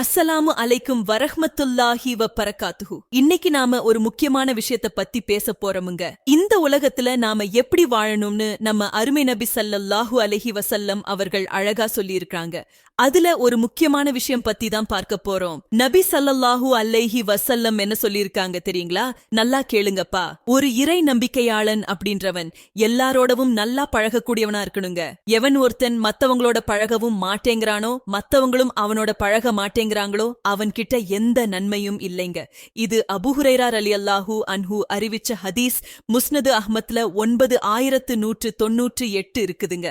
அஸ்ஸலாமு அலைக்கும் வரஹ்மத்துல்லாஹி வ பரக்காத்துஹு இன்னைக்கு நாம ஒரு முக்கியமான விஷயத்த பத்தி பேச போறோமுங்க. இந்த உலகத்துல நாம எப்படி வாழணும்னு நம்ம அருமை நபி சல்லல்லாஹு அலஹி வசல்லம் அவர்கள் அழகா சொல்லியிருக்காங்க அதுல ஒரு முக்கியமான விஷயம் பத்தி தான் பார்க்க போறோம். நபி சல்லல்லாஹு அல்லஹி வசல்லம் என்ன சொல்லியிருக்காங்க தெரியுங்களா? நல்லா கேளுங்கப்பா. ஒரு இறை நம்பிக்கையாளன் அப்படின்றவன் எல்லாரோடவும் நல்லா பழகக்கூடியவனா இருக்கணுங்க. எவன் ஒருத்தன் மத்தவங்களோட பழகவும் மாட்டேங்கிறானோ மத்தவங்களும் அவனோட பழக மாட்டேங்கிறாங்களோ அவன்கிட்ட எந்த நன்மையும் இல்லைங்க. இது அபுஹுரைரார் அலி அல்லாஹூ அன்ஹு அறிவிச்ச ஹதீஸ் முஸ்னது அஹ்மத்ல ஒன்பது ஆயிரத்து நூற்று தொன்னூற்று எட்டு இருக்குதுங்க.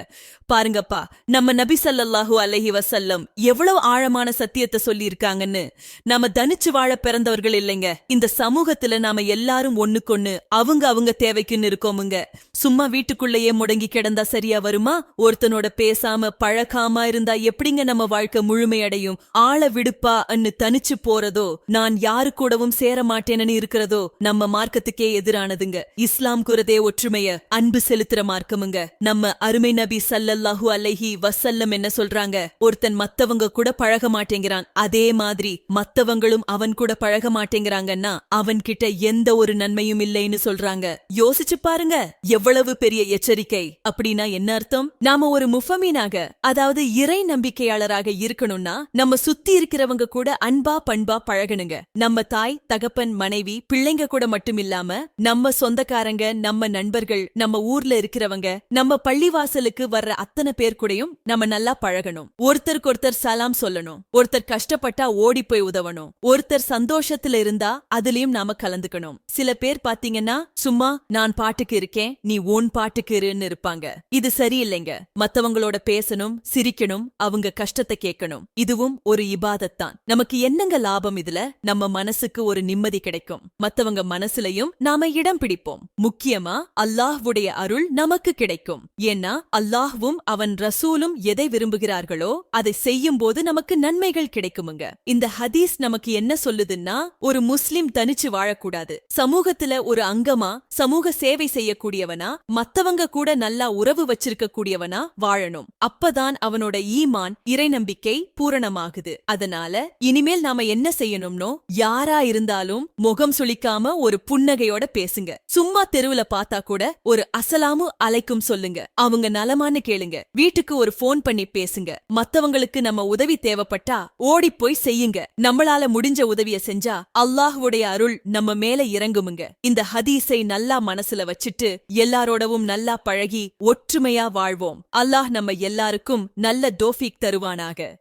பாருங்கப்பா நம்ம நபி ஸல்லல்லாஹு அலஹி வசல்லம் எவ்வளவு ஆழமான சத்தியத்தை சொல்லியிருக்காங்கன்னு. நம்ம தனிச்சு வாழ பிறந்தவர்கள் இல்லைங்க. இந்த சமூகத்துல நாம எல்லாரும் ஒண்ணுக்கொண்ணு அவங்க அவங்க தேவைக்குன்னு இருக்கோமுங்க. சும்மா வீட்டுக்குள்ளேயே முடங்கி கிடந்தா சரியா வருமா? ஒருத்தனோட பேசாம பழக்காம இருந்தா எப்படிங்க நம்ம வாழ்க்கை முழுமையடையும்? ஆழ விடுப்பா அன்னு தனிச்சு போறதோ நான் யாரு கூடவும் சேர மாட்டேன்னு இருக்கிறதோ நம்ம மார்க்கத்துக்கே எதிரானதுங்க. இஸ்லாம் குரதே ஒற்றுமைய அன்பு செலுத்துற மார்க்கமுங்க. நம்ம அருமை நபி சல்லல்லாஹு அலைஹி வசல்லம் என்ன சொல்றாங்க? ஒருத்தன் மத்தவங்க கூட பழக மாட்டேங்கிறான். அதே மாதிரி மத்தவங்களும் அவன் கூட பழக மாட்டேங்கிறாங்கன்னா அவன் கிட்ட எந்த ஒரு நன்மையும் இல்லைன்னு சொல்றாங்க. யோசிச்சு பாருங்க எவ்வளவு பெரிய எச்சரிக்கை. அப்படின்னா என்ன அர்த்தம்? நாம ஒரு முஃபமீனாக அதாவது இறை நம்பிக்கையாளராக இருக்கணும்னா நம்ம சுத்தி இருக்கிறவங்க கூட அன்பா பண்பா பழகணுங்க. நம்ம தாய் தகப்பன் மனைவி பிள்ளைங்க கூட மட்டும் இல்லாம நம்ம சொந்தக்காரங்க நம்ம நண்பர்கள் நம்ம ஊர்ல இருக்கிறவங்க நம்ம பள்ளிவாசலுக்கு வர்ற அத்தனை பேர் கூடயும் நம்ம நல்லா பழகணும். ஒருத்தருக்கு ஒருத்தர் சலாம் சொல்லணும். ஒருத்தர் கஷ்டப்பட்டா ஓடி போய் உதவணும். ஒருத்தர் சந்தோஷத்துல இருந்தா அதுலயும் நாம கலந்துக்கணும். சில பேர் பாத்தீங்கன்னா சும்மா நான் பாட்டுக்கு இருக்கேன் நீ உன் பாட்டுக்கு இருன்னு இருப்பாங்க. இது சரியில்லைங்க. மத்தவங்களோட பேசணும் சிரிக்கணும் அவங்க கஷ்டத்தை கேட்கணும். இதுவும் ஒரு இபாத. தான் நமக்கு என்னங்க லாபம் இதுல? நம்ம மனசுக்கு ஒரு நிம்மதி கிடைக்கும். மத்தவங்க மனசுலயும் நாம இடம் பிடிப்போம். முக்கியமா அல்லாஹ்வுடைய அருள் நமக்கு கிடைக்கும். ஏன்னா அல்லாஹ்வும் அவன் ரசூலும் எதை விரும்புகிறார்களோ அதை செய்யும் போது நமக்கு நன்மைகள் கிடைக்குமுங்க. இந்த ஹதீஸ் நமக்கு என்ன சொல்லுதுன்னா ஒரு முஸ்லிம் தனிச்சு வாழக்கூடாது. சமூகத்துல ஒரு அங்கமா சமூக சேவை செய்யக்கூடியவனா மத்தவங்க கூட நல்லா உறவு வச்சிருக்க கூடியவனா வாழணும். அப்பதான் அவனோட ஈமான் இறை நம்பிக்கை பூரணமாகுது. அதனால இனிமேல் நாம என்ன செய்யணும்னோ யாரா இருந்தாலும் முகம் சுளிக்காம ஒரு புன்னகையோட பேசுங்க. சும்மா தெருவுல பார்த்தா கூட ஒரு அசலாமு அலைக்கும் சொல்லுங்க. அவங்க நலமான்னு கேளுங்க. வீட்டுக்கு ஒரு போன் பண்ணி பேசுங்க. மத்தவங்களுக்கு நம்ம உதவி தேவைப்பட்டா ஓடிப் போய் செய்யுங்க. நம்மளால முடிஞ்ச உதவிய செஞ்சா அல்லாஹ்வுடைய அருள் நம்ம மேல இறங்குமுங்க. இந்த ஹதீஸை நல்லா மனசுல வச்சுட்டு எல்லாரோடவும் நல்லா பழகி ஒற்றுமையா வாழ்வோம். அல்லாஹ் நம்ம எல்லாருக்கும் நல்ல தோஃபிக் தருவானாக.